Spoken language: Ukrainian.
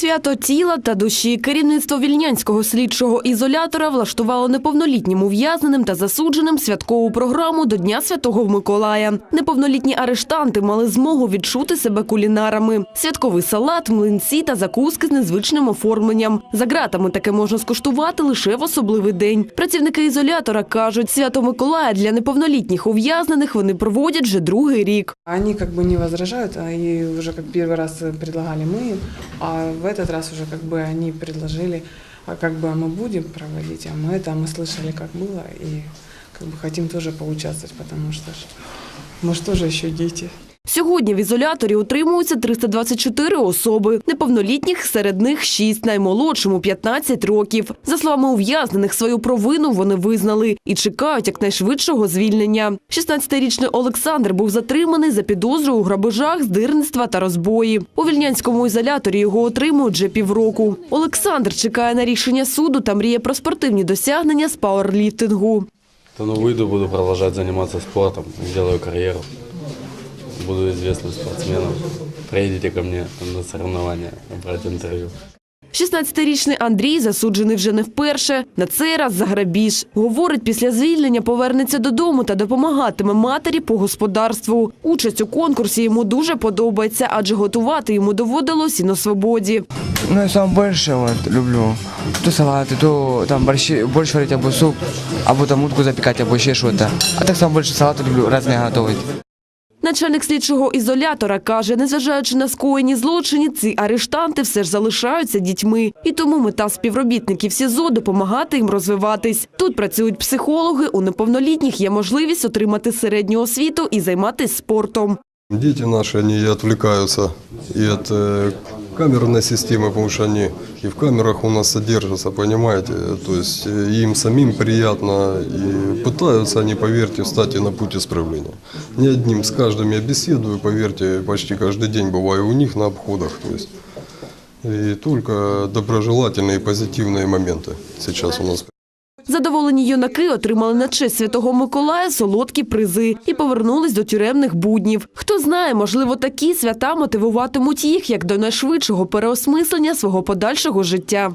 Свято тіла та душі керівництво вільнянського слідчого ізолятора влаштувало неповнолітнім ув'язненим та засудженим святкову програму до Дня Святого Миколая. Неповнолітні арештанти мали змогу відчути себе кулінарами. Святковий салат, млинці та закуски з незвичним оформленням. За ґратами таке можна скуштувати лише в особливий день. Працівники ізолятора кажуть, свято Миколая для неповнолітніх ув'язнених вони проводять вже другий рік. Они как бы не возражают, а и уже как первый раз предлагали мы, им, а в этот раз уже как бы они предложили, а как бы мы будем проводить, а мы это мы слышали, как было, и как бы хотим тоже поучаствовать, потому что мы же тоже еще дети. Сьогодні в ізоляторі утримуються 324 особи. Неповнолітніх серед них 6, наймолодшому 15 років. За словами ув'язнених, свою провину вони визнали і чекають якнайшвидшого звільнення. 16-річний Олександр був затриманий за підозрою у грабежах, здирництва та розбої. У вільнянському ізоляторі його отримують вже півроку. Олександр чекає на рішення суду та мріє про спортивні досягнення з пауерліфтингу. Да ну выйду, буду продолжать заниматься спортом, сделаю карьеру Буду известным спортсменом. Приедете ко мне на соревнования брать интервью. 16-річний Андрій засуджений вже не вперше. На цей раз за грабіж. Говорить, після звільнення повернеться додому та допомагатиме матері по господарству. Участь у конкурсі йому дуже подобається, адже готувати йому доводилось і на свободі. Ну, я сам больше вот, люблю. То салаты, то там борщи, борщ варить, або суп, або там утку запекать, або еще что-то. А так сам больше салаты люблю, разные готовить. Начальник слідчого ізолятора каже, незважаючи на скоєні злочині, ці арештанти все ж залишаються дітьми. І тому мета співробітників СІЗО допомагати їм розвиватись. Тут працюють психологи, у неповнолітніх є можливість отримати середню освіту і займатися спортом. Діти наші они и отвлекаются и от камерной системы, потому что они и в камерах у нас содержатся, понимаете, то есть э, им самим приятно и пытаются они, поверьте, встать и на путь исправления. Не одним, с каждым я беседую, поверьте, почти каждый день бываю у них на обходах, то есть и только доброжелательные и позитивные моменты сейчас у нас Задоволені юнаки отримали на честь Святого Миколая солодкі призи і повернулись до тюремних буднів. Хто знає, можливо, такі свята мотивуватимуть їх як до найшвидшого переосмислення свого подальшого життя.